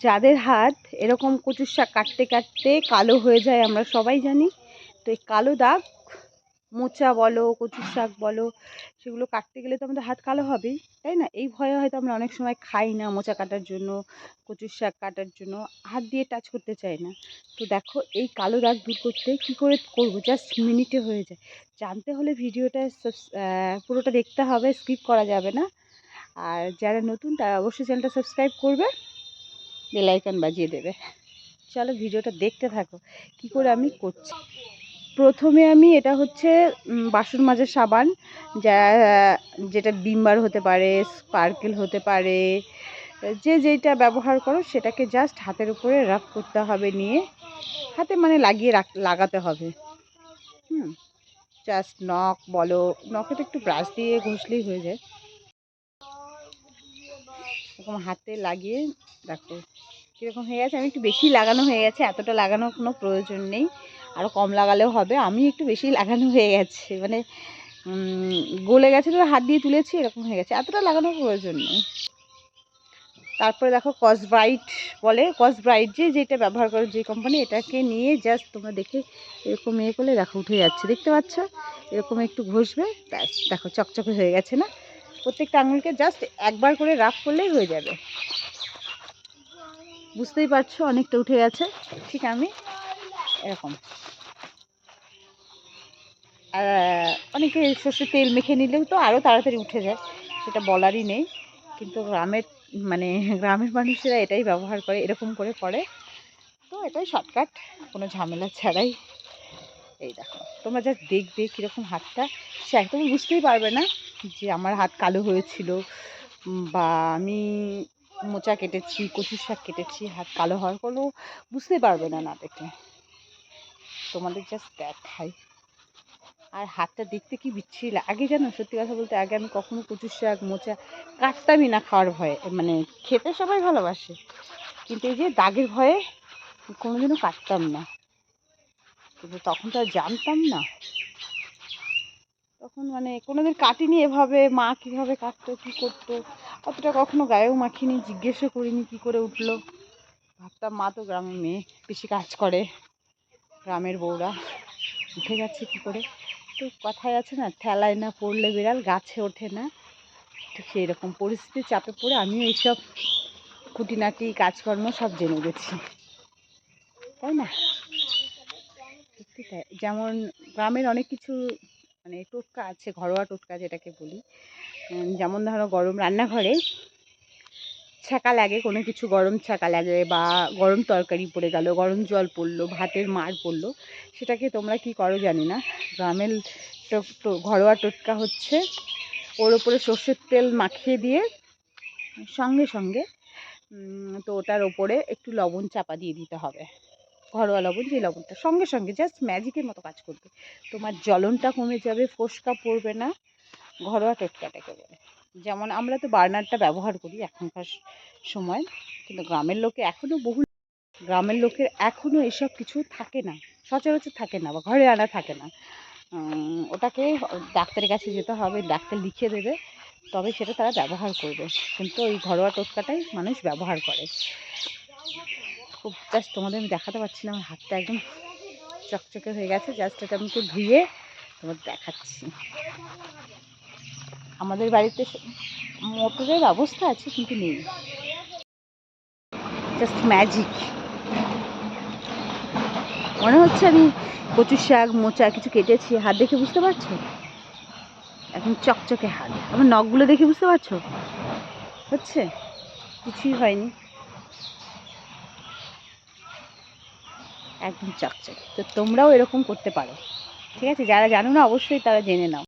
যাদের হাত এরকম কচুর শাক কাটতে কাটতে কালো হয়ে যায় আমরা সবাই জানি, তো এই কালো দাগ মোচা বলো, কচুর শাক বলো, সেগুলো কাটতে গেলে তো আমাদের হাত কালো হবেই, তাই না? এই ভয়ে হয়তো আমরা অনেক সময় খাই না মোচা কাটার জন্য, কচুর শাক কাটার জন্য, হাত দিয়ে টাচ করতে চাই না। তো দেখো এই কালো দাগ দূর করতে কি করে করব? জাস্ট মিনিটে হয়ে যায়। জানতে হলে ভিডিওটা পুরোটা দেখতে হবে স্কিপ করা যাবে না। আর যারা নতুন তারা অবশ্যই চ্যানেলটা সাবস্ক্রাইব করবে। বেল আইকন বাজিয়ে দেবে। চলো ভিডিওটা দেখতে থাকো, কি করে আমি করছি। প্রথমে আমি এটা হচ্ছে বাসন মাজার সাবান, যা, যেটা ডিম্বার হতে পারে, স্পার্কেল হতে পারে, যে যেটা ব্যবহার করো সেটাকে জাস্ট হাতের উপরে রাফ করতে হবে নিয়ে, হাতে মানে লাগিয়ে লাগাতে হবে। হুম জাস্ট নখ বলো নখে তো একটু ব্রাশ দিয়ে ঘষলেই হয়ে যায়। এরকম হাতে লাগিয়ে দেখো কীরকম হয়ে গেছে? আমি একটু বেশি লাগানো হয়ে গেছে, এতটা লাগানোর কোনো প্রয়োজন নেই। আরও কম লাগালেও হবে, আমি একটু বেশি লাগানো হয়ে গেছে। মানে গলে গেছে তো হাত দিয়ে তুলেছি, এরকম হয়ে গেছে। এতটা লাগানোর প্রয়োজন নেই। তারপরে দেখো কসব্রাইট বলে। কসব্রাইট যে যেটা ব্যবহার করে, যে কোম্পানি এটাকে নিয়ে জাস্ট তোমরা দেখে এরকম ইয়ে করলে দেখো, উঠে যাচ্ছে। দেখতে পাচ্ছ? এরকম একটু ঘষবে, ব্যাস, দেখো, চকচকে হয়ে গেছে না? প্রত্যেকটা আঙুলকে জাস্ট একবার করে রাফ করলেই হয়ে যাবে। বুঝতেই পারছ, অনেকটা উঠে গেছে। ঠিক আমি এরকম। আর, অনেকে সর্ষের তেল মেখে নিলেও তো আরও তাড়াতাড়ি উঠে যায়, সেটা বলারই নেই। কিন্তু গ্রামের মানে গ্রামের মানুষেরা এটাই ব্যবহার করে, এরকম করে করে। তো এটাই শর্টকাট, কোনো ঝামেলা ছাড়াই। এই দেখো, তোমরা জাস্ট দেখবে কীরকম হাতটা। সে একদমই বুঝতেই পারবে না যে আমার হাত কালো হয়েছিল বা আমি মোচা কেটেছি, কচুর শাক কেটেছি, হাত কালো হওয়ার কোনো বুঝতেই পারবে না না দেখে। তোমাদের জাস্ট দেখাই। আর হাতটা দেখতে কি বিচ্ছিরি আগে জানো, সত্যি কথা বলতে, আগে আমি কখনো কচুর শাক, মোচা কাটতামই না খাওয়ার ভয়ে। মানে খেতে সবাই ভালোবাসে, কিন্তু এই যে দাগের ভয়ে কোনোদিনও কাটতাম না। কিন্তু তখন তো আর জানতাম না। তখন মানে কোনোদিন কাটিনি এভাবে, মা কীভাবে কাটতো, কী করতো অতটা কখনো গায়েও মাখিনি, জিজ্ঞেসও করিনি কী করে উঠল। ভাবতাম, মা তো গ্রামের মেয়ে, বেশি কাজ করে। গ্রামের বউরা, উঠে গেছে কী করে? তো কথায় আছে না, ঠেলায় না পড়লে বিড়াল, গাছে ওঠে না। তো সেই রকম পরিস্থিতির চাপে পড়ে আমিও এইসব খুঁটিনাটি, কাজকর্ম সব জেনে গেছি। তাই না? সত্যি তাই। যেমন গ্রামের অনেক কিছু মানে টোটকা আছে, ঘরোয়া টোটকা যেটাকে বলি। যেমন ধরো গরম রান্নাঘরে ছ্যাঁকা লাগে, কোনো কিছু গরম ছ্যাঁকা লাগে বা গরম তরকারি পড়ে গেল, গরম জল পড়ল, ভাতের মার পড়ল, সেটাকে তোমরা কি করো জানি না। গ্রামের ঘরোয়া টোটকা হচ্ছে ওর ওপরে সর্ষের তেল মাখিয়ে দিয়ে সঙ্গে সঙ্গে তো ওটার ওপরে একটু লবণ চাপা দিয়ে দিতে হবে। ঘরোয়া লবণ, যে লবণটা সঙ্গে সঙ্গে জাস্ট ম্যাজিকের মতো কাজ করবে। তোমার জ্বলনটা কমে যাবে, ফোসকা পড়বে না, ঘরোয়া টোটকাটাকে বলে যেমন আমরা তো বার্নারটা ব্যবহার করি এখনকার সময়, কিন্তু গ্রামের লোকে এখনও বহু গ্রামের লোকের এখনও এসব কিছু থাকে না, সচরাচর থাকে না বা ঘরে আনা থাকে না। ওটাকে ডাক্তারের কাছে যেতে হবে, ডাক্তার লিখে দেবে, তবে সেটা তারা ব্যবহার করবে। কিন্তু ওই ঘরোয়া টোটকাটাই মানুষ ব্যবহার করে। খুব জাস্ট তোমাদের আমি দেখাতে পারছি না, আমার হাতটা একদম চকচকে হয়ে গেছে জাস্ট এটা আমি একটু ধুয়ে তোমার দেখাচ্ছি। আমাদের বাড়িতে মোটরের ব্যবস্থা আছে কিন্তু নেই। জাস্ট ম্যাজিক মনে হচ্ছে আমি কচুর শাক, মোচা কিছু কেটেছি, হাত দেখে বুঝতে পারছ? এখন চকচকে হাত। আমার নখগুলো দেখে বুঝতে পারছ? হচ্ছে? কিছুই হয়নি। একদম চকচকে। তো তোমরাও এরকম করতে পারো। ঠিক আছে? যারা জানো না, অবশ্যই তারা জেনে নাও।